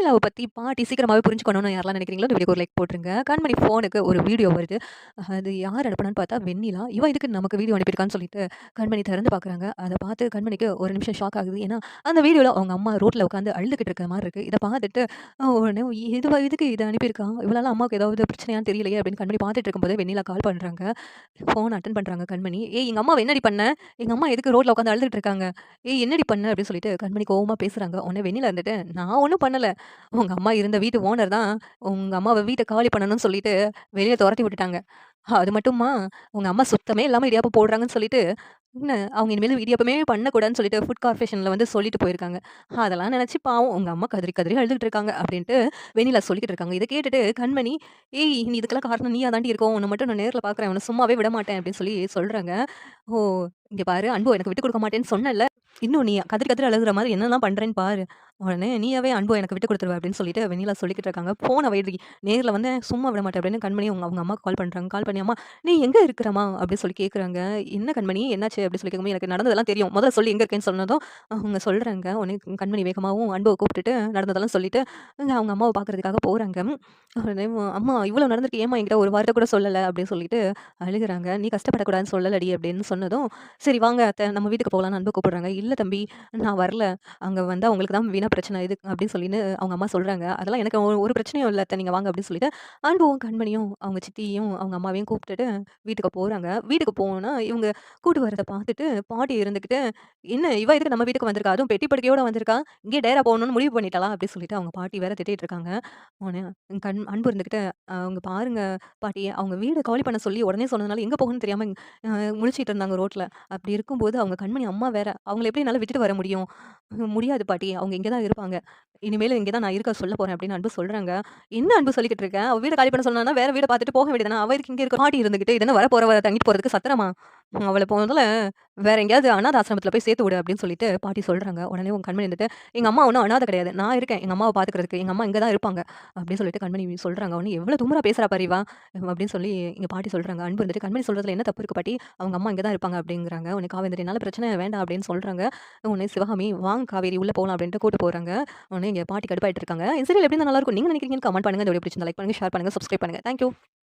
Mummy love பற்றி பாட்டி சீக்கிரமாகவே புரிஞ்சுக்கணும்னு யாரெல்லாம் நினைக்கிறீங்களோ, வீடியோ ஒரு லைக் போட்டுருங்க. கண்மணி ஃபோனுக்கு ஒரு வீடியோ வருது. அது யார் அனுப்புனான்னு பார்த்தா வெண்ணிலா. இவன் இதுக்கு நமக்கு வீடியோ அனுப்பியிருக்கான்னு சொல்லிட்டு கண்மணி திறந்து பார்க்குறாங்க. அதை பார்த்து கண்மணிக்கு ஒரு நிமிஷம் ஷாக் ஆகுது. ஏன்னா, அந்த வீடியோவில் அவங்க அம்மா ரோட்டில் உட்காந்து அழுதுகிட்டு இருக்க மாதிரி இருக்குது இதை பார்த்துட்டு உடனே இதுவா இதுக்கு இதை அனுப்பியிருக்கான் இவ்வளோ அம்மாவுக்கு ஏதாவது பிரச்சனையான்னு தெரியலையே! அப்படின்னு கண்மணி பார்த்துட்டு இருக்கும்போது வெண்ணிலா கால் பண்ணுறாங்க ஃபோன் அட்டன் பண்ணுறாங்க கண்மணி. "ஏய் எங்கள் அம்மா என்னடி பண்ண? எங்கள் அம்மா எதுக்கு ரோட்டில் உட்காந்து அழுதுகிட்டு இருக்காங்க? ஏய் என்னடி பண்ண?" அப்படின்னு சொல்லிட்டு கண்மணி கோவமாக பேசுகிறாங்க உடனே வெண்ணிலா இருந்துட்டு, "நான் ஒன்றும் பண்ணலை உங்க அம்மா இருந்த வீட்டு ஓனர் தான் உங்க அம்மாவை வீட்டை காலி பண்ணணும்னு சொல்லிட்டு வெளியே தொரத்தி விட்டுட்டாங்க. அது மட்டுமா, உங்க அம்மா சுத்தமே இல்லாமல் இடியாப்பம் போடுறாங்கன்னு சொல்லிட்டு, என்ன அவங்க இனிமேல் இடியாப்பமே பண்ணக்கூடாதுன்னு சொல்லிட்டு ஃபுட் கார்பரேஷனில் வந்து சொல்லிட்டு போயிருக்காங்க. அதெல்லாம் நினச்சி பாவம் உங்க அம்மா கதறி கதறி அழுதுட்டு இருக்காங்க." அப்படின்ட்டு வெண்ணிலா சொல்லிக்கிட்டு இருக்காங்க. இதை கேட்டுட்டு கண்மணி, "ஏய் நீ இதுக்கெல்லாம் காரணம் நீயா தாண்டி இருக்கும். உன்னை மட்டும் நான் நேரில் பார்க்குறேன். உன்னை சும்மாவே விட மாட்டேன்." அப்படின்னு சொல்லி சொல்கிறாங்க "ஓ! இங்கே பாரு அன்பு எனக்கு விட்டு கொடுக்க மாட்டேன்னு சொன்னல இன்னும் நீ கதிரி கதிரி அழுகுற மாதிரி என்னெல்லாம் பண்ணுறேன்னு பாரு. உடனே நீயாவே அன்பு எனக்கு விட்டு கொடுத்துருவ அப்படின்னு சொல்லிட்டு வெண்ணிலா சொல்லிக்கிட்டு இருக்காங்க. போன வயதுக்கு நேரில் வந்து சும்மா விட மாட்டேன்." அப்படின்னு கண்மணி அவங்க அவங்க அம்மா கால் பண்ணுறாங்க கால் பண்ணி, "அம்மா நீ எங்கே இருக்கிறம்மா?" அப்படின்னு சொல்லி கேட்குறாங்க. "என்ன கண்மணி என்னாச்சு?" அப்படின்னு சொல்லி கேட்கும்போது, "எனக்கு நடந்ததெல்லாம் தெரியும். முதல்ல சொல்லி எங்கே இருக்கேன்னு" சொன்னதும் அவங்க சொல்கிறாங்க உடனே கண்மணி வேகமாகவும் அன்பை கூப்பிட்டுட்டு நடந்ததெல்லாம் சொல்லிட்டு, அவங்க அம்மாவை பார்க்குறதுக்காக போகிறாங்க உடனே "அம்மா இவ்வளோ நடந்திருக்கு ஏம்மா என்கிட்ட ஒரு வார்த்தை கூட சொல்லலை அப்படின்னு சொல்லிட்டு அழுகிறாங்க "நீ கஷ்டப்படக்கூடாதுன்னு சொல்லலடி." அப்படின்னு சொன்னதும், "சரி வாங்க அத்தை நம்ம வீட்டுக்கு போகலான்னு" அன்பு கூப்பிடுறாங்க. இல்லை தம்பி நான் வரல. அங்கே வந்து உங்களுக்கு தான் வீணாக பிரச்சனை இது." அப்படின்னு சொல்லின்னு அவங்க அம்மா சொல்கிறாங்க "அதெல்லாம் எனக்கு ஒரு பிரச்சனையும் இல்லை நீங்கள் வாங்க." அப்படின்னு சொல்லிட்டு அன்பும் கண்மணியும் அவங்க சித்தியும், அவங்க அம்மாவையும் கூப்பிட்டுட்டு வீட்டுக்கு போகிறாங்க வீட்டுக்கு போனால் இவங்க கூட்டு வரதை பார்த்துட்டு பாட்டி இருந்துக்கிட்டு "என்ன இவ இதுக்கு நம்ம வீட்டுக்கு வந்திருக்கா? அதுவும் பெட்டி படுக்கையோட வந்திருக்கா? இங்கே டேரா போகணும்னு முடிவு பண்ணிட்டாளா?" அப்படின்னு சொல்லிட்டு அவங்க பாட்டி வேற திட்டிகிட்டு இருக்காங்க. உடனே கண் அன்பு இருந்துக்கிட்டு "அவங்க பாருங்க பாட்டி அவங்க வீடு காலி பண்ண சொல்லி உடனே சொன்னதுனால எங்கே போகணும்னு தெரியாமல் முழிச்சிட்டு இருந்தாங்க ரோட்டில் அப்படி இருக்கும்போது அவங்க கண்மணி அம்மா வேற. அவங்கள எப்படி என்னால் விட்டுட்டு வர முடியும்? முடியாது பாட்டி. அவங்க இங்கே தான் இருப்பாங்க. இனிமேல் இங்கே தான் நான் இருக்க சொல்ல போறேன்." அப்படின்னு அன்பு சொல்றாங்க. "என்ன அன்பு சொல்லிக்கிட்டு இருக்கேன் அவ வீட காலி பண்ண சொன்னா வேற வீட பார்த்துட்டு போக வேண்டியது அவருக்கு இங்கே இருக்க?" பாட்டி இருந்துகிட்டு, வர போகிற வர தங்கிட்டு போறதுக்கு சத்திரமா? அவளை போனதில் வேற எங்கேயாவது அனாத ஆசிரமத்தில் போய் சேர்த்து விடு." அப்படின்னு சொல்லிட்டு பாட்டி சொல்கிறாங்க உடனே உங்க கண்மணி இருந்துட்டு, எங்கள் அம்மா ஒன்றும் அனாதை கிடையாது. நான் இருக்கேன் எங்கள் அம்மாவை பார்த்துக்கிறதுக்கு. எங்கள் அம்மா இங்கே தான் இருப்பாங்க." அப்படின்னு சொல்லிட்டு கண்மணி சொல்கிறாங்க உடனே "எவ்வளோ தூமராக பேசுகிறா பரிவா அப்படின்னு சொல்லி எங்கள் பாட்டி சொல்கிறாங்க அன்பு இருந்துட்டு, "கண்மணி சொல்கிறதுல என்ன தப்பு இருக்கு பாட்டி? அவங்க அம்மா இங்கே தான் இருப்பாங்க." அப்படிங்கிறாங்க. உனக்கு காவேரி பிரச்சனை வேண்டாம்." அப்படின்னு சொல்கிறாங்க உன்னை சிவகாமி, "வாங்க காவேரி உள்ளே போகலாம் அப்படின்ட்டு கூட்டு போகிறாங்க உடனே இங்கே பாட்டி கடுப்பாயிட்டு இருக்காங்க. சீரியல் எப்படி நல்லா இருக்கும் நீங்க நினைக்கிறீங்கன்னு கமெண்ட் பண்ணுங்க. இந்த வீடியோ பிடிச்சிருந்தா லைக் பண்ணுங்கள் ஷேர் பண்ணுங்க, சப்ஸ்கிரைப் பண்ணுங்க. Thank you.